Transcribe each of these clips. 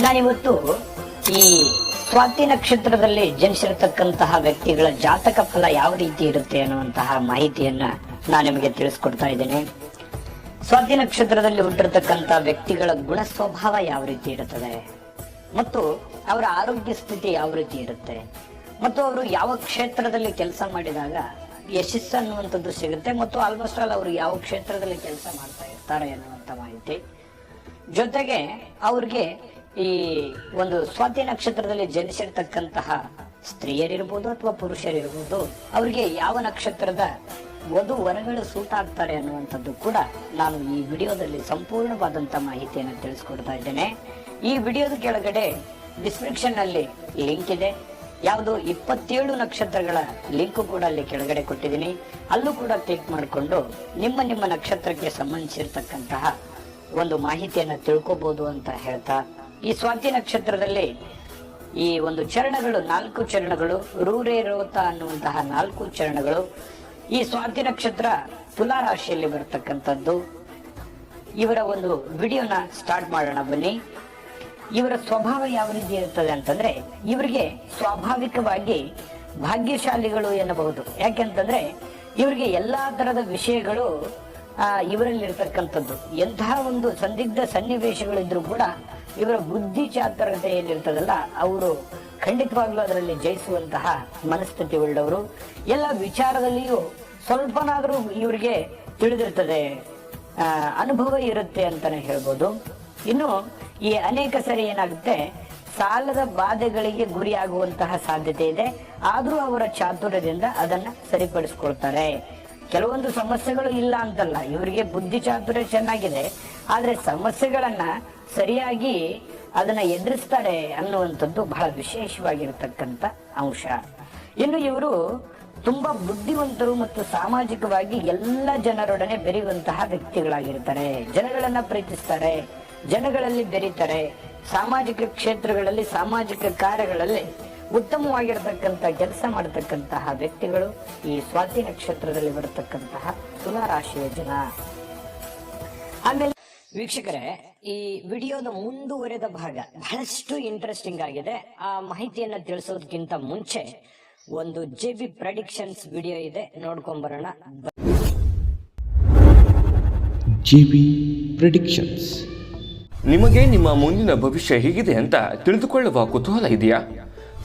ನಾನಿವತ್ತು ಈ ಸ್ವಾತಿ ನಕ್ಷತ್ರದಲ್ಲಿ ಜನಿಸಿರತಕ್ಕಂತಹ ವ್ಯಕ್ತಿಗಳ ಜಾತಕ ಫಲ ಯಾವ ರೀತಿ ಇರುತ್ತೆ ಅನ್ನುವಂತಹ ಮಾಹಿತಿಯನ್ನ ನಾನು ನಿಮಗೆ ತಿಳಿಸ್ಕೊಡ್ತಾ ಇದ್ದೇನೆ. ಸ್ವಾತಿ ನಕ್ಷತ್ರದಲ್ಲಿ ಹುಟ್ಟಿರತಕ್ಕಂತಹ ವ್ಯಕ್ತಿಗಳ ಗುಣ ಸ್ವಭಾವ ಯಾವ ರೀತಿ ಇರುತ್ತದೆ? ಮತ್ತು ಅವರ ಆರೋಗ್ಯ ಸ್ಥಿತಿ ಯಾವ ರೀತಿ ಇರುತ್ತೆ? ಮತ್ತು ಅವರು ಯಾವ ಕ್ಷೇತ್ರದಲ್ಲಿ ಕೆಲಸ ಮಾಡಿದಾಗ ಯಶಸ್ಸು ಅನ್ನುವಂಥದ್ದು ಸಿಗುತ್ತೆ? ಮತ್ತು ಆಲ್ಮೋಸ್ಟ್ ಆಲ್ ಅವರು ಯಾವ ಕ್ಷೇತ್ರದಲ್ಲಿ ಕೆಲಸ ಮಾಡ್ತಾ ಇರ್ತಾರೆ ಅನ್ನುವಂಥ ಮಾಹಿತಿ. ಜೊತೆಗೆ ಅವ್ರಿಗೆ ಈ ಒಂದು ಸ್ವಾತಿ ನಕ್ಷತ್ರದಲ್ಲಿ ಜನಿಸಿರ್ತಕ್ಕಂತಹ ಸ್ತ್ರೀಯರಿರ್ಬೋದು ಅಥವಾ ಪುರುಷರಿರ್ಬೋದು, ಅವ್ರಿಗೆ ಯಾವ ನಕ್ಷತ್ರದ ವಧು ವರಗಳು ಸೂಟ್ ಆಗ್ತಾರೆ ಅನ್ನುವಂಥದ್ದು ಕೂಡ ನಾನು ಈ ವಿಡಿಯೋದಲ್ಲಿ ಸಂಪೂರ್ಣವಾದಂತ ಮಾಹಿತಿಯನ್ನು ತಿಳಿಸ್ಕೊಡ್ತಾ ಇದ್ದೇನೆ. ಈ ವಿಡಿಯೋದ ಕೆಳಗಡೆ ಡಿಸ್ಕ್ರಿಪ್ಷನ್ನಲ್ಲಿ ಲಿಂಕ್ ಇದೆ. ಯಾವುದು ಇಪ್ಪತ್ತೇಳು ನಕ್ಷತ್ರಗಳ ಲಿಂಕ್ ಕೂಡ ಅಲ್ಲಿ ಕೆಳಗಡೆ ಕೊಟ್ಟಿದ್ದೀನಿ. ಅಲ್ಲೂ ಕೂಡ ಕ್ಲಿಕ್ ಮಾಡಿಕೊಂಡು ನಿಮ್ಮ ನಿಮ್ಮ ನಕ್ಷತ್ರಕ್ಕೆ ಸಂಬಂಧಿಸಿರ್ತಕ್ಕಂತಹ ಒಂದು ಮಾಹಿತಿಯನ್ನು ತಿಳ್ಕೊಬಹುದು ಅಂತ ಹೇಳ್ತಾ ಈ ಸ್ವಾತಿ ನಕ್ಷತ್ರದಲ್ಲಿ ಈ ಒಂದು ಚರಣಗಳು, ನಾಲ್ಕು ಚರಣಗಳು, ರೂರೇ ರೋತ ಅನ್ನುವಂತಹ ನಾಲ್ಕು ಚರಣಗಳು. ಈ ಸ್ವಾತಿ ನಕ್ಷತ್ರ ತುಲಾ ರಾಶಿಯಲ್ಲಿ ಬರತಕ್ಕಂಥದ್ದು. ಇವರ ಒಂದು ವಿಡಿಯೋನ ಸ್ಟಾರ್ಟ್ ಮಾಡೋಣ ಬನ್ನಿ. ಇವರ ಸ್ವಭಾವ ಯಾವ ರೀತಿ ಇರ್ತದೆ ಅಂತಂದ್ರೆ, ಇವರಿಗೆ ಸ್ವಾಭಾವಿಕವಾಗಿ ಭಾಗ್ಯಶಾಲಿಗಳು ಎನ್ನಬಹುದು. ಯಾಕೆಂತಂದ್ರೆ ಇವರಿಗೆ ಎಲ್ಲಾ ತರದ ವಿಷಯಗಳು ಇವರಲ್ಲಿರ್ತಕ್ಕಂಥದ್ದು. ಎಂತಹ ಒಂದು ಸಂದಿಗ್ಧ ಸನ್ನಿವೇಶಗಳಿದ್ರು ಕೂಡ ಇವರ ಬುದ್ಧಿ ಚಾತುರತೆ ಏನಿರ್ತದಲ್ಲ ಅವರು ಖಂಡಿತವಾಗ್ಲೂ ಅದರಲ್ಲಿ ಜಯಿಸುವಂತಹ ಮನಸ್ಥಿತಿ ಉಳ್ಳವರು. ಎಲ್ಲ ವಿಚಾರದಲ್ಲಿಯೂ ಸ್ವಲ್ಪನಾದರೂ ಇವರಿಗೆ ತಿಳಿದಿರ್ತದೆ. ಅನುಭವ ಇರುತ್ತೆ ಅಂತಾನೆ ಹೇಳ್ಬೋದು. ಇನ್ನು ಈ ಅನೇಕ ಸರಿ ಏನಾಗುತ್ತೆ, ಸಾಲದ ಬಾಧೆಗಳಿಗೆ ಗುರಿಯಾಗುವಂತಹ ಸಾಧ್ಯತೆ ಇದೆ. ಆದ್ರೂ ಅವರ ಚಾತುರ್ಯದಿಂದ ಅದನ್ನ ಸರಿಪಡಿಸ್ಕೊಳ್ತಾರೆ. ಕೆಲವೊಂದು ಸಮಸ್ಯೆಗಳು ಇಲ್ಲ ಅಂತಲ್ಲ, ಇವರಿಗೆ ಬುದ್ಧಿ ಚಾತುರ್ಯ ಚೆನ್ನಾಗಿದೆ, ಆದ್ರೆ ಸಮಸ್ಯೆಗಳನ್ನ ಸರಿಯಾಗಿ ಅದನ್ನ ಎದುರಿಸ್ತಾರೆ ಅನ್ನುವಂಥದ್ದು ಬಹಳ ವಿಶೇಷವಾಗಿರತಕ್ಕಂತ ಅಂಶ. ಇನ್ನು ಇವರು ತುಂಬಾ ಬುದ್ಧಿವಂತರು ಮತ್ತು ಸಾಮಾಜಿಕವಾಗಿ ಎಲ್ಲ ಜನರೊಡನೆ ಬೆರೆಯುವಂತಹ ವ್ಯಕ್ತಿಗಳಾಗಿರ್ತಾರೆ. ಜನಗಳನ್ನ ಪ್ರೀತಿಸ್ತಾರೆ, ಜನಗಳಲ್ಲಿ ಬೆರೀತಾರೆ. ಸಾಮಾಜಿಕ ಕ್ಷೇತ್ರಗಳಲ್ಲಿ, ಸಾಮಾಜಿಕ ಕಾರ್ಯಗಳಲ್ಲಿ ಉತ್ತಮವಾಗಿರತಕ್ಕಂತ ಕೆಲಸ ಮಾಡತಕ್ಕಂತಹ ವ್ಯಕ್ತಿಗಳು ಈ ಸ್ವಾತಿ ನಕ್ಷತ್ರದಲ್ಲಿ ಬರತಕ್ಕಂತಹ ತುಲಾ ರಾಶಿಯ ಜನ. ಆಮೇಲೆ ವೀಕ್ಷಕರೇ ಈ ವಿಡಿಯೋದ ಮುಂದುವರೆದ ಭಾಗ ಬಹಳಷ್ಟು ಇಂಟ್ರೆಸ್ಟಿಂಗ್ ಆಗಿದೆ. ಆ ಮಾಹಿತಿಯನ್ನ ತಿಳಿಸೋದಕ್ಕಿಂತ ಮುಂಚೆ ಒಂದು ಜೆ ಬಿ ಪ್ರಡಿಕ್ಷನ್ಸ್ ವಿಡಿಯೋ ಇದೆ ನೋಡ್ಕೊಂಬರೋಣ. ಜೆ ಜಿಬಿ ಪ್ರಿಡಿಕ್ಷನ್ಸ್ ನಿಮಗೆ ನಿಮ್ಮ ಮುಂದಿನ ಭವಿಷ್ಯ ಹೇಗಿದೆ ಅಂತ ತಿಳಿದುಕೊಳ್ಳುವ ಕುತೂಹಲ ಇದೆಯಾ?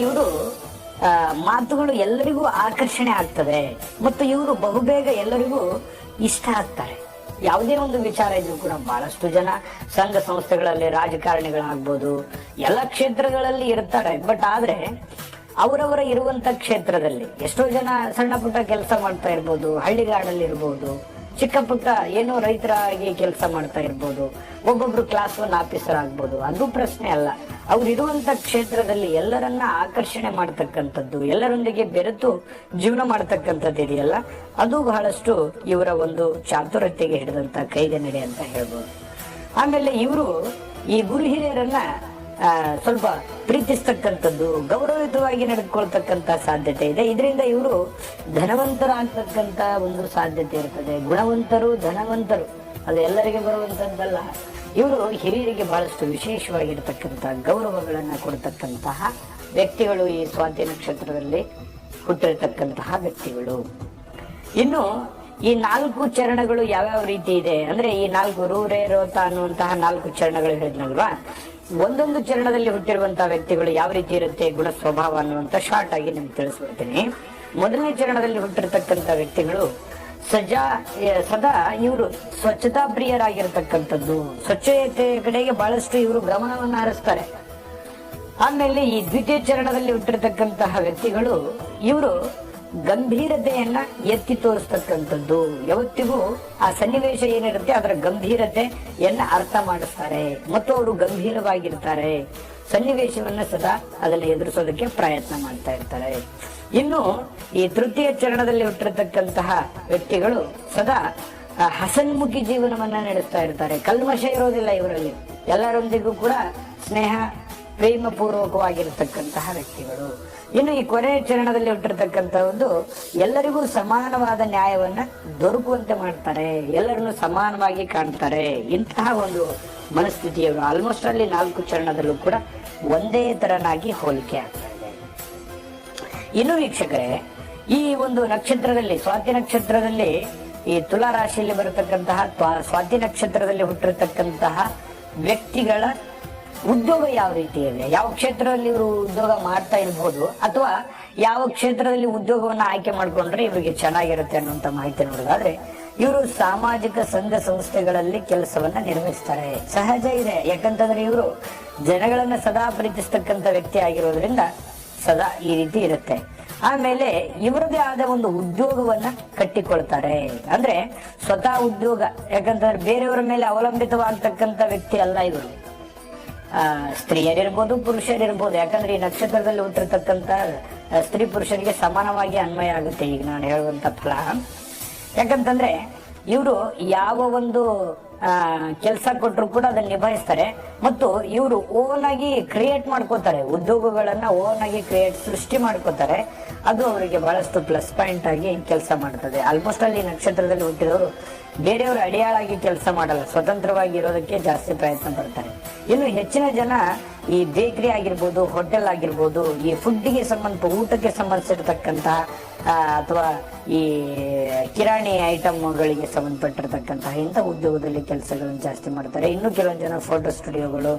ಇವರು ಮಾತುಗಳು ಎಲ್ಲರಿಗೂ ಆಕರ್ಷಣೆ ಆಗ್ತದೆ. ಮತ್ತು ಇವರು ಬಹುಬೇಗ ಎಲ್ಲರಿಗೂ ಇಷ್ಟ ಆಗ್ತಾರೆ. ಯಾವುದೇ ಒಂದು ವಿಚಾರ ಇದ್ರೂ ಕೂಡ ಬಹಳಷ್ಟು ಜನ ಸಂಘ ಸಂಸ್ಥೆಗಳಲ್ಲಿ ರಾಜಕಾರಣಿಗಳಾಗ್ಬೋದು, ಎಲ್ಲ ಕ್ಷೇತ್ರಗಳಲ್ಲಿ ಇರ್ತಾರೆ. ಬಟ್ ಆದ್ರೆ, ಅವರವರ ಇರುವಂತ ಕ್ಷೇತ್ರದಲ್ಲಿ ಎಷ್ಟೋ ಜನ ಸಣ್ಣ ಪುಟ್ಟ ಕೆಲಸ ಮಾಡ್ತಾ ಇರ್ಬೋದು, ಹಳ್ಳಿಗಾಡಲ್ಲಿ ಇರ್ಬೋದು ಚಿಕ್ಕ ಪುಟ್ಟ ಏನೋ ರೈತರಾಗಿ ಕೆಲಸ ಮಾಡ್ತಾ ಇರ್ಬೋದು, ಒಬ್ಬೊಬ್ರು ಕ್ಲಾಸ್ ಒನ್ ಆಫೀಸರ್ ಆಗ್ಬೋದು, ಅದು ಪ್ರಶ್ನೆ ಅಲ್ಲ. ಅವ್ರು ಇರುವಂತ ಕ್ಷೇತ್ರದಲ್ಲಿ ಎಲ್ಲರನ್ನ ಆಕರ್ಷಣೆ ಮಾಡ್ತಕ್ಕಂಥದ್ದು, ಎಲ್ಲರೊಂದಿಗೆ ಬೆರೆತು ಜೀವನ ಮಾಡ್ತಕ್ಕಂಥದ್ದು ಇದೆಯಲ್ಲ? ಅದು ಬಹಳಷ್ಟು ಇವರ ಒಂದು ಚಾತುರತೆಗೆ ಹಿಡಿದಂತ ನಡೆ ಅಂತ ಹೇಳ್ಬೋದು. ಆಮೇಲೆ ಇವರು ಈ ಗುರು ಹಿರಿಯರನ್ನ ಸ್ವಲ್ಪ ಪ್ರೀತಿಸ್ತಕ್ಕಂಥದ್ದು, ಗೌರವಯುತವಾಗಿ ನಡೆದುಕೊಳ್ತಕ್ಕಂತ ಸಾಧ್ಯತೆ ಇದೆ. ಇದರಿಂದ ಇವರು ಧನವಂತರಾಗ್ತಕ್ಕಂಥ ಒಂದು ಸಾಧ್ಯತೆ ಇರ್ತದೆ. ಗುಣವಂತರು ಧನವಂತರು. ಅದು ಎಲ್ಲರಿಗೆ ಬರುವಂತದ್ದಲ್ಲ ಇವರು ಹಿರಿಯರಿಗೆ ಬಹಳಷ್ಟು ವಿಶೇಷವಾಗಿರ್ತಕ್ಕಂಥ ಗೌರವಗಳನ್ನ ಕೊಡ್ತಕ್ಕಂತಹ ವ್ಯಕ್ತಿಗಳು ಈ ಸ್ವಾತಿ ನಕ್ಷತ್ರದಲ್ಲಿ ಹುಟ್ಟಿರ್ತಕ್ಕಂತಹ ವ್ಯಕ್ತಿಗಳು. ಇನ್ನು ಈ ನಾಲ್ಕು ಚರಣಗಳು ಯಾವ್ಯಾವ ರೀತಿ ಇದೆ? ಅಂದ್ರೆ ಈ ನಾಲ್ಕು ರೂರೇ ರೋತ ಅನ್ನುವಂತಹ ನಾಲ್ಕು ಚರಣಗಳು ಹೇಳಿದ್ನಲ್ವಾ? ಒಂದೊಂದು ಚರಣದಲ್ಲಿ ಹುಟ್ಟಿರುವಂತಹ ವ್ಯಕ್ತಿಗಳು ಯಾವ ರೀತಿ ಇರುತ್ತೆ? ಗುಣ ಸ್ವಭಾವ ಅನ್ನುವಂತ ಶಾರ್ಟ್ ಆಗಿ ನಿಮ್ಗೆ ತಿಳಿಸ್ಬಿಡ್ತೀನಿ ಮೊದಲನೇ ಚರಣದಲ್ಲಿ ಹುಟ್ಟಿರ್ತಕ್ಕಂಥ ವ್ಯಕ್ತಿಗಳು ಸಜಾ ಸದಾ ಇವರು ಸ್ವಚ್ಛತಾ ಪ್ರಿಯರಾಗಿರ್ತಕ್ಕಂಥದ್ದು. ಸ್ವಚ್ಛತೆ ಕಡೆಗೆ ಬಹಳಷ್ಟು ಇವರು ಗಮನವನ್ನು ಹರಿಸ್ತಾರೆ. ಆಮೇಲೆ ಈ ದ್ವಿತೀಯ ಚರಣದಲ್ಲಿ ಹುಟ್ಟಿರ್ತಕ್ಕಂತಹ ವ್ಯಕ್ತಿಗಳು ಇವರು ಗಂಭೀರತೆಯನ್ನ ಎತ್ತಿ ತೋರಿಸ್ತಕ್ಕಂಥದ್ದು. ಯಾವತ್ತಿಗೂ ಆ ಸನ್ನಿವೇಶ ಏನಿರುತ್ತೆ, ಅದರ ಗಂಭೀರತೆಯನ್ನ ಅರ್ಥ ಮಾಡಿಸ್ತಾರೆ. ಮತ್ತು ಅವರು ಗಂಭೀರವಾಗಿರ್ತಾರೆ. ಸನ್ನಿವೇಶವನ್ನ ಸದಾ ಅದನ್ನ ಎದುರಿಸೋದಕ್ಕೆ ಪ್ರಯತ್ನ ಮಾಡ್ತಾ ಇರ್ತಾರೆ. ಇನ್ನು ಈ ತೃತೀಯ ಚರಣದಲ್ಲಿ ಹುಟ್ಟಿರ್ತಕ್ಕಂತಹ ವ್ಯಕ್ತಿಗಳು ಸದಾ ಹಸನ್ಮುಖಿ ಜೀವನವನ್ನ ನಡೆಸ್ತಾ ಇರ್ತಾರೆ. ಕಲ್ಮಶ ಇರೋದಿಲ್ಲ ಇವರಲ್ಲಿ. ಎಲ್ಲರೊಂದಿಗೂ ಕೂಡ ಸ್ನೇಹ ಪ್ರೇಮ ಪೂರ್ವಕವಾಗಿರತಕ್ಕಂತಹ ವ್ಯಕ್ತಿಗಳು. ಇನ್ನು ಈ ಕೊನೆಯ ಚರಣದಲ್ಲಿ ಹುಟ್ಟಿರ್ತಕ್ಕಂಥ ಒಂದು ಎಲ್ಲರಿಗೂ ಸಮಾನವಾದ ನ್ಯಾಯವನ್ನ ದೊರಕುವಂತೆ ಮಾಡ್ತಾರೆ. ಎಲ್ಲರನ್ನು ಸಮಾನವಾಗಿ ಕಾಣ್ತಾರೆ. ಇಂತಹ ಒಂದು ಮನಸ್ಥಿತಿಯವರು ಆಲ್ಮೋಸ್ಟ್ ಅಲ್ಲಿ ನಾಲ್ಕು ಚರಣದಲ್ಲೂ ಕೂಡ ಒಂದೇ ತರನಾಗಿ ಹೋಲಿಕೆ ಆಗ್ತಾ ಇನ್ನು ವೀಕ್ಷಕರೇ, ಈ ಒಂದು ನಕ್ಷತ್ರದಲ್ಲಿ, ಸ್ವಾತಿ ನಕ್ಷತ್ರದಲ್ಲಿ, ಈ ತುಲಾ ರಾಶಿಯಲ್ಲಿ ಬರತಕ್ಕಂತಹ ಸ್ವಾತಿ ನಕ್ಷತ್ರದಲ್ಲಿ ಹುಟ್ಟಿರತಕ್ಕಂತಹ ವ್ಯಕ್ತಿಗಳ ಉದ್ಯೋಗ ಯಾವ ರೀತಿ ಇದೆ? ಯಾವ ಕ್ಷೇತ್ರದಲ್ಲಿ ಇವರು ಉದ್ಯೋಗ ಮಾಡ್ತಾ ಇರ್ಬೋದು? ಅಥವಾ ಯಾವ ಕ್ಷೇತ್ರದಲ್ಲಿ ಉದ್ಯೋಗವನ್ನ ಆಯ್ಕೆ ಮಾಡ್ಕೊಂಡ್ರೆ ಇವರಿಗೆ ಚೆನ್ನಾಗಿರುತ್ತೆ ಅನ್ನುವಂತ ಮಾಹಿತಿ ನೋಡೋದಾದ್ರೆ, ಇವರು ಸಾಮಾಜಿಕ ಸಂಘ ಸಂಸ್ಥೆಗಳಲ್ಲಿ ಕೆಲಸವನ್ನ ನಿರ್ವಹಿಸ್ತಾರೆ. ಸಹಜ ಇದೆ. ಯಾಕಂತಂದ್ರೆ ಇವರು ಜನಗಳನ್ನ ಸದಾ ಪ್ರೀತಿಸ್ತಕ್ಕಂಥ ವ್ಯಕ್ತಿ ಆಗಿರೋದ್ರಿಂದ ಸದಾ ಈ ರೀತಿ ಇರುತ್ತೆ. ಆಮೇಲೆ ಇವರದೇ ಆದ ಒಂದು ಉದ್ಯೋಗವನ್ನ ಕಟ್ಟಿಕೊಳ್ತಾರೆ. ಅಂದ್ರೆ ಸ್ವತಃ ಉದ್ಯೋಗ, ಯಾಕಂತಂದ್ರೆ ಬೇರೆಯವರ ಮೇಲೆ ಅವಲಂಬಿತವಾಗ್ತಕ್ಕಂಥ ವ್ಯಕ್ತಿ ಅಲ್ಲ ಇವರು. ಸ್ತ್ರೀಯರಿರ್ಬೋದು, ಪುರುಷರಿರ್ಬೋದು. ಯಾಕಂದ್ರೆ ಈ ನಕ್ಷತ್ರದಲ್ಲಿ ಹುಟ್ಟಿರ್ತಕ್ಕಂಥ ಸ್ತ್ರೀ ಪುರುಷರಿಗೆ ಸಮಾನವಾಗಿ ಅನ್ವಯ ಆಗುತ್ತೆ ಈಗ ನಾನು ಹೇಳುವಂತ ಫಲ. ಯಾಕಂತಂದ್ರೆ ಇವರು ಯಾವ ಒಂದು ಕೆಲಸ ಕೊಟ್ಟರು ಕೂಡ ಅದನ್ನ ನಿಭಾಯಿಸ್ತಾರೆ. ಮತ್ತು ಇವರು ಓನ್ ಆಗಿ ಕ್ರಿಯೇಟ್ ಮಾಡ್ಕೋತಾರೆ. ಉದ್ಯೋಗಗಳನ್ನ ಓನ್ ಆಗಿ ಕ್ರಿಯೇಟ್ ಸೃಷ್ಟಿ ಮಾಡ್ಕೋತಾರೆ. ಅದು ಅವರಿಗೆ ಬಹಳಷ್ಟು ಪ್ಲಸ್ ಪಾಯಿಂಟ್ ಆಗಿ ಕೆಲಸ ಮಾಡ್ತದೆ. ಆಲ್ಮೋಸ್ಟ್ ಅಲ್ಲಿ ನಕ್ಷತ್ರದಲ್ಲಿ ಹುಟ್ಟಿದವರು ಬೇರೆಯವರು ಅಡಿಯಾಳಾಗಿ ಕೆಲಸ ಮಾಡಲ್ಲ ಸ್ವತಂತ್ರವಾಗಿ ಇರೋದಕ್ಕೆ ಜಾಸ್ತಿ ಪ್ರಯತ್ನ ಪಡ್ತಾರೆ. ಇನ್ನು ಹೆಚ್ಚಿನ ಜನ ಈ ಬೇಕರಿ ಆಗಿರ್ಬೋದು, ಹೋಟೆಲ್ ಆಗಿರ್ಬೋದು, ಈ ಫುಡ್ಗೆ ಸಂಬಂಧ, ಊಟಕ್ಕೆ ಸಂಬಂಧಿಸಿರ್ತಕ್ಕಂತಹ ಅಥವಾ ಈ ಕಿರಾಣಿ ಐಟಮ್ಗಳಿಗೆ ಸಂಬಂಧಪಟ್ಟಿರ್ತಕ್ಕಂತಹ ಇಂಥ ಉದ್ಯೋಗದಲ್ಲಿ ಕೆಲಸಗಳನ್ನು ಜಾಸ್ತಿ ಮಾಡ್ತಾರೆ. ಇನ್ನು ಕೆಲವೊಂದು ಜನ ಫೋಟೋ ಸ್ಟುಡಿಯೋಗಳು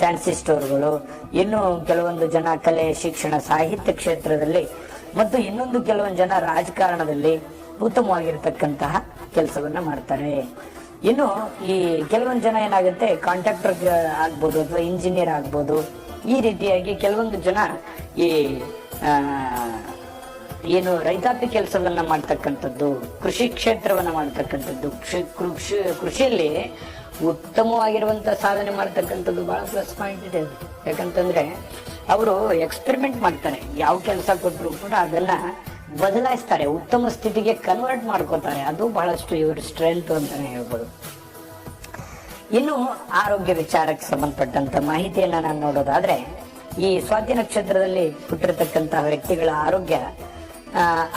ಫ್ಯಾನ್ಸಿ ಸ್ಟೋರ್ಗಳು ಇನ್ನು ಕೆಲವೊಂದು ಜನ ಕಲೆ, ಶಿಕ್ಷಣ, ಸಾಹಿತ್ಯ ಕ್ಷೇತ್ರದಲ್ಲಿ, ಮತ್ತು ಇನ್ನೊಂದು ಕೆಲವೊಂದು ಜನ ರಾಜಕಾರಣದಲ್ಲಿ ಉತ್ತಮವಾಗಿರ್ತಕ್ಕಂತಹ ಕೆಲಸವನ್ನ ಮಾಡ್ತಾರೆ ಇನ್ನು ಈ ಕೆಲವೊಂದು ಜನ ಏನಾಗುತ್ತೆ ಕಾಂಟ್ರಾಕ್ಟರ್ ಆಗ್ಬೋದು ಅಥವಾ ಇಂಜಿನಿಯರ್ ಆಗ್ಬೋದು, ಈ ರೀತಿಯಾಗಿ ಕೆಲವೊಂದು ಜನ ಈ ಏನು ರೈತಾಪಿ ಕೆಲಸವನ್ನ ಮಾಡ್ತಕ್ಕಂಥದ್ದು, ಕೃಷಿ ಕ್ಷೇತ್ರವನ್ನ ಮಾಡ್ತಕ್ಕಂಥದ್ದು, ಕೃಷಿ ಕೃಷಿ, ಕೃಷಿಯಲ್ಲಿ ಉತ್ತಮವಾಗಿರುವಂತ ಸಾಧನೆ ಮಾಡ್ತಕ್ಕಂಥದ್ದು ಬಹಳ ಪ್ಲಸ್ ಪಾಯಿಂಟ್ ಇದೆ. ಯಾಕಂತಂದ್ರೆ, ಅವರು ಎಕ್ಸ್ಪೆರಿಮೆಂಟ್ ಮಾಡ್ತಾರೆ ಯಾವ ಕೆಲಸ ಕೊಟ್ಟರು ಕೂಡ ಅದನ್ನ ಬದಲಾಯಿಸ್ತಾರೆ, ಉತ್ತಮ ಸ್ಥಿತಿಗೆ ಕನ್ವರ್ಟ್ ಮಾಡ್ಕೋತಾರೆ. ಅದು ಬಹಳಷ್ಟು ಇವ್ರು ಸ್ಟ್ರೆಂತ್ ಅಂತಾನೆ ಹೇಳ್ಬೋದು. ಇನ್ನು ಆರೋಗ್ಯ ವಿಚಾರಕ್ಕೆ ಸಂಬಂಧಪಟ್ಟಂತ ಮಾಹಿತಿಯನ್ನ ನಾನು ನೋಡೋದಾದ್ರೆ, ಈ ಸ್ವಾತಿ ನಕ್ಷತ್ರದಲ್ಲಿ ಹುಟ್ಟಿರ್ತಕ್ಕಂತಹ ವ್ಯಕ್ತಿಗಳ ಆರೋಗ್ಯ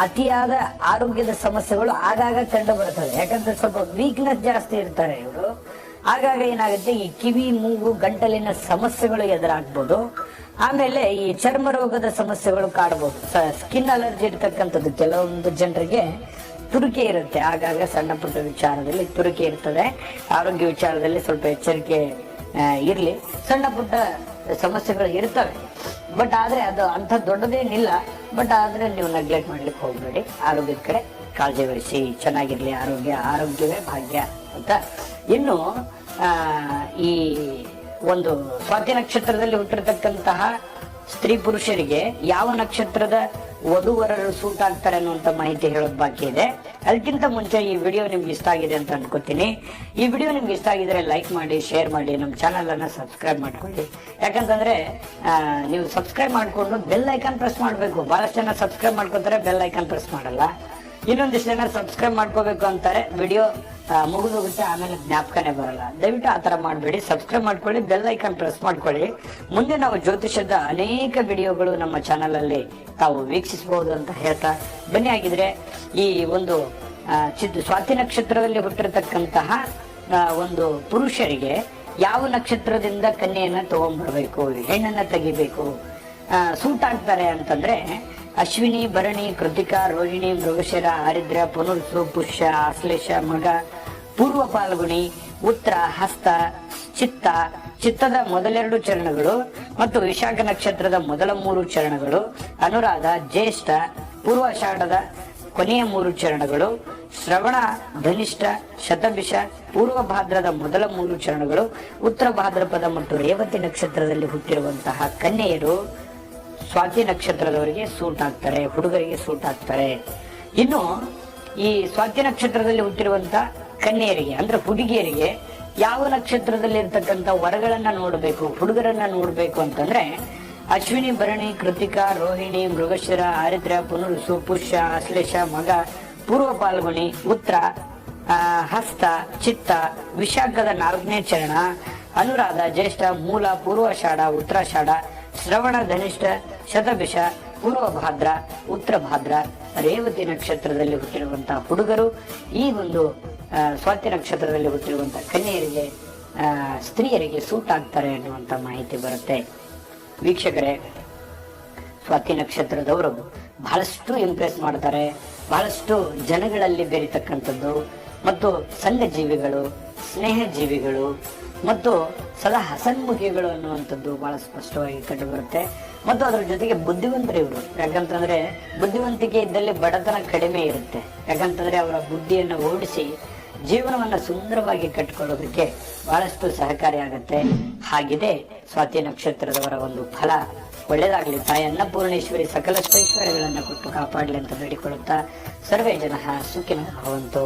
ಅತಿಯಾದ ಆರೋಗ್ಯದ ಸಮಸ್ಯೆಗಳು ಆಗಾಗ ಕಂಡು ಬರುತ್ತದೆ ಯಾಕಂದ್ರೆ ಸ್ವಲ್ಪ ವೀಕ್ನೆಸ್ ಜಾಸ್ತಿ ಇರ್ತಾರೆ ಇವರು. ಆಗಾಗ ಏನಾಗುತ್ತೆ, ಈ ಕಿವಿ, ಮೂಗು, ಗಂಟಲಿನ ಸಮಸ್ಯೆಗಳು ಎದುರಾಗ್ಬೋದು. ಆಮೇಲೆ ಈ ಚರ್ಮ ರೋಗದ ಸಮಸ್ಯೆಗಳು ಕಾಡಬಹುದು ಸ್ಕಿನ್ ಅಲರ್ಜಿ ಇರ್ತಕ್ಕಂಥದ್ದು ಕೆಲವೊಂದು ಜನರಿಗೆ ತುರಿಕೆ ಇರುತ್ತೆ. ಆಗಾಗ ಸಣ್ಣ ಪುಟ್ಟ ವಿಚಾರದಲ್ಲಿ ತುರಿಕೆ ಇರ್ತದೆ. ಆರೋಗ್ಯ ವಿಚಾರದಲ್ಲಿ ಸ್ವಲ್ಪ ಎಚ್ಚರಿಕೆ ಇರಲಿ. ಸಣ್ಣ ಪುಟ್ಟ ಸಮಸ್ಯೆಗಳು ಇರ್ತವೆ. ಬಟ್ ಆದರೆ ಅದು ಅಂಥ ದೊಡ್ಡದೇನಿಲ್ಲ. ಬಟ್ ಆದರೆ ನೀವು ನೆಗ್ಲೆಕ್ಟ್ ಮಾಡ್ಲಿಕ್ಕೆ ಹೋಗ್ಬೇಡಿ. ಆರೋಗ್ಯದ ಕಡೆ ಕಾಳಜಿ ವಹಿಸಿ. ಚೆನ್ನಾಗಿರಲಿ ಆರೋಗ್ಯ, ಆರೋಗ್ಯವೇ ಭಾಗ್ಯ ಅಂತ. ಇನ್ನು ಈ ಒಂದು ಸ್ವಾತಿ ನಕ್ಷತ್ರದಲ್ಲಿ ಹುಟ್ಟಿರ್ತಕ್ಕಂತಹ ಸ್ತ್ರೀ ಪುರುಷರಿಗೆ ಯಾವ ನಕ್ಷತ್ರದ ವಧುವರರು ಸೂಟ್ ಆಗ್ತಾರೆ ಅನ್ನುವಂಥ ಮಾಹಿತಿ ಹೇಳೋದು ಬಾಕಿ ಇದೆ. ಅದಕ್ಕಿಂತ ಮುಂಚೆ ಈ ವಿಡಿಯೋ ನಿಮ್ಗೆ ಇಷ್ಟ ಆಗಿದೆ ಅಂತ ಅನ್ಕೋತೀನಿ. ಈ ವಿಡಿಯೋ ನಿಮ್ಗೆ ಇಷ್ಟ ಆಗಿದ್ರೆ ಲೈಕ್ ಮಾಡಿ ಶೇರ್ ಮಾಡಿ ನಮ್ಮ ಚಾನಲನ್ನು ಸಬ್ಸ್ಕ್ರೈಬ್ ಮಾಡ್ಕೊಳ್ಳಿ. ಯಾಕಂತಂದ್ರೆ ನೀವು ಸಬ್ಸ್ಕ್ರೈಬ್ ಮಾಡಿಕೊಂಡು ಬೆಲ್ ಐಕಾನ್ ಪ್ರೆಸ್ ಮಾಡಬೇಕು. ಭಾಳಷ್ಟು ಜನ ಸಬ್ಸ್ಕ್ರೈಬ್ ಮಾಡ್ಕೋತಾರೆ ಬೆಲ್ ಐಕಾನ್ ಪ್ರೆಸ್ ಮಾಡಲ್ಲ. ಇನ್ನೊಂದಿಷ್ಟು ಜನ ಸಬ್ಸ್ಕ್ರೈಬ್ ಮಾಡ್ಕೋಬೇಕು ಅಂತಾರೆ. ವಿಡಿಯೋ ಮುಗಿದು ಹೋಗುತ್ತೆ ಆಮೇಲೆ ಜ್ಞಾಪಕನೇ ಬರಲ್ಲ. ದಯವಿಟ್ಟು ಆ ಥರ ಮಾಡಬೇಡಿ. ಸಬ್ಸ್ಕ್ರೈಬ್ ಮಾಡ್ಕೊಳ್ಳಿ ಬೆಲ್ ಐಕಾನ್ ಪ್ರೆಸ್ ಮಾಡ್ಕೊಳ್ಳಿ. ಮುಂದೆ ನಾವು ಜ್ಯೋತಿಷದ ಅನೇಕ ವಿಡಿಯೋಗಳು ನಮ್ಮ ಚಾನಲಲ್ಲಿ ತಾವು ವೀಕ್ಷಿಸಬಹುದು ಅಂತ ಹೇಳ್ತಾ ಬನ್ನಿ. ಆಗಿದ್ರೆ ಈ ಒಂದು ಚಿತ್ ಸ್ವಾತಿ ನಕ್ಷತ್ರದಲ್ಲಿ ಹುಟ್ಟಿರತಕ್ಕಂತಹ ಒಂದು ಪುರುಷರಿಗೆ ಯಾವ ನಕ್ಷತ್ರದಿಂದ ಕನ್ಯೆಯನ್ನ ತಗೊಂಡ್ಬರ್ಬೇಕು, ಹೆಣ್ಣನ್ನ ತೆಗಿಬೇಕು ಸೂಟ್ ಆಗ್ತಾರೆ ಅಂತಂದ್ರೆ ಅಶ್ವಿನಿ, ಭರಣಿ, ಕೃತಿಕಾ, ರೋಹಿಣಿ, ಮೃಗಶಿರ ಆರಿದ್ರ ಪುನರ್ಸು, ಪುಷ್ಯ, ಆಶ್ಲೇಷ, ಮಗ, ಪೂರ್ವ ಪಾಲ್ಗುಣಿ ಉತ್ತರ ಹಸ್ತ, ಚಿತ್ತ, ಚಿತ್ತದ ಮೊದಲೆರಡು ಚರಣಗಳು ಮತ್ತು ವಿಶಾಖ ನಕ್ಷತ್ರದ ಮೊದಲ ಮೂರು ಚರಣಗಳು, ಅನುರಾಧ, ಜ್ಯೇಷ್ಠ, ಪೂರ್ವಾಷಾಢದ ಕೊನೆಯ ಮೂರು ಚರಣಗಳು, ಶ್ರವಣ, ಧನಿಷ್ಠ, ಶತಭಿಷ, ಪೂರ್ವ ಭಾದ್ರದ ಮೊದಲ ಮೂರು ಚರಣಗಳು, ಉತ್ತರ ಭಾದ್ರಪದ ಮತ್ತು ರೇವತಿ ನಕ್ಷತ್ರದಲ್ಲಿ ಹುಟ್ಟಿರುವಂತಹ ಕನ್ಯೆಯರು ಸ್ವಾತಿ ನಕ್ಷತ್ರದವರಿಗೆ ಸೂಟ್ ಆಗ್ತಾರೆ ಹುಡುಗರಿಗೆ ಸೂಟ್ ಆಗ್ತಾರೆ ಇನ್ನು ಈ ಸ್ವಾತಿ ನಕ್ಷತ್ರದಲ್ಲಿ ಹುಟ್ಟಿರುವಂತ ಕನ್ಯೆಯರಿಗೆ, ಅಂದ್ರೆ ಹುಡುಗಿಯರಿಗೆ ಯಾವ ನಕ್ಷತ್ರದಲ್ಲಿ ಇರ್ತಕ್ಕಂಥ ವರಗಳನ್ನ ನೋಡಬೇಕು, ಹುಡುಗರನ್ನ ನೋಡಬೇಕು ಅಂತಂದ್ರೆ ಅಶ್ವಿನಿ, ಭರಣಿ, ಕೃತಿಕಾ, ರೋಹಿಣಿ, ಮೃಗಶಿರ, ಆರಿದ್ರ, ಪುನರುಸು, ಪುಷ್ಯ, ಅಶ್ಲೇಷ, ಮಗ, ಪೂರ್ವ ಪಾಲ್ಗುಣಿ ಉತ್ತರ ಹಸ್ತ, ಚಿತ್ತ, ವಿಶಾಖದ ನಾಲ್ಕನೇ ಚರಣ, ಅನುರಾಧ, ಜ್ಯೇಷ್ಠ, ಮೂಲ ಪೂರ್ವಾಷಾಢ ಉತ್ತರಾಷಾಢ ಶ್ರವಣ ಧನಿಷ್ಠ, ಶತಭಿಷ ಪೂರ್ವ ಭಾದ್ರ ಉತ್ತರ ಭಾದ್ರ ರೇವತಿ ನಕ್ಷತ್ರದಲ್ಲಿ ಹುಟ್ಟಿರುವಂತಹ ಹುಡುಗರು, ಈ ಒಂದು ಸ್ವಾತಿ ನಕ್ಷತ್ರದಲ್ಲಿ ಹುಟ್ಟಿರುವಂತಹ ಕನ್ಯೆಯರಿಗೆ ಸ್ತ್ರೀಯರಿಗೆ ಸೂಟ್ ಆಗ್ತಾರೆ ಅನ್ನುವಂತ ಮಾಹಿತಿ ಬರುತ್ತೆ. ವೀಕ್ಷಕರೇ, ಸ್ವಾತಿ ನಕ್ಷತ್ರದವರು ಬಹಳಷ್ಟು ಇಂಪ್ರೆಸ್ ಮಾಡ್ತಾರೆ, ಬಹಳಷ್ಟು ಜನಗಳಲ್ಲಿ ಬೆರೀತಕ್ಕಂಥದ್ದು, ಮತ್ತು ಸಂಘ ಜೀವಿಗಳು ಸ್ನೇಹ ಜೀವಿಗಳು ಮತ್ತು ಸದಾ ಹಸನ್ಮುಖಿಗಳು ಅನ್ನುವಂಥದ್ದು ಬಹಳ ಸ್ಪಷ್ಟವಾಗಿ ಕಂಡುಬರುತ್ತೆ. ಮತ್ತು ಅದರ ಜೊತೆಗೆ ಬುದ್ಧಿವಂತರು ಇವರು. ಯಾಕಂತಂದ್ರೆ ಬುದ್ಧಿವಂತಿಕೆ ಇದ್ದಲ್ಲಿ ಬಡತನ ಕಡಿಮೆ ಇರುತ್ತೆ. ಯಾಕಂತಂದ್ರೆ ಅವರ ಬುದ್ಧಿಯನ್ನು ಓಡಿಸಿ ಜೀವನವನ್ನ ಸುಂದರವಾಗಿ ಕಟ್ಕೊಳ್ಳೋದಕ್ಕೆ ಬಹಳಷ್ಟು ಸಹಕಾರಿಯಾಗುತ್ತೆ ಹಾಗಿದೆ ಸ್ವಾತಿ ನಕ್ಷತ್ರದವರ ಒಂದು ಫಲ. ಒಳ್ಳೆಯದಾಗಲಿ ತಾಯಿ ಅನ್ನಪೂರ್ಣೇಶ್ವರಿ ಸಕಲ ಐಶ್ವರ್ಯಗಳನ್ನು ಕೊಟ್ಟು ಕಾಪಾಡಲಿ ಅಂತ ಬೇಡಿಕೊಳ್ಳುತ್ತಾ ಸರ್ವೇ ಜನ ಸುಖಿನ ಭವಂತು.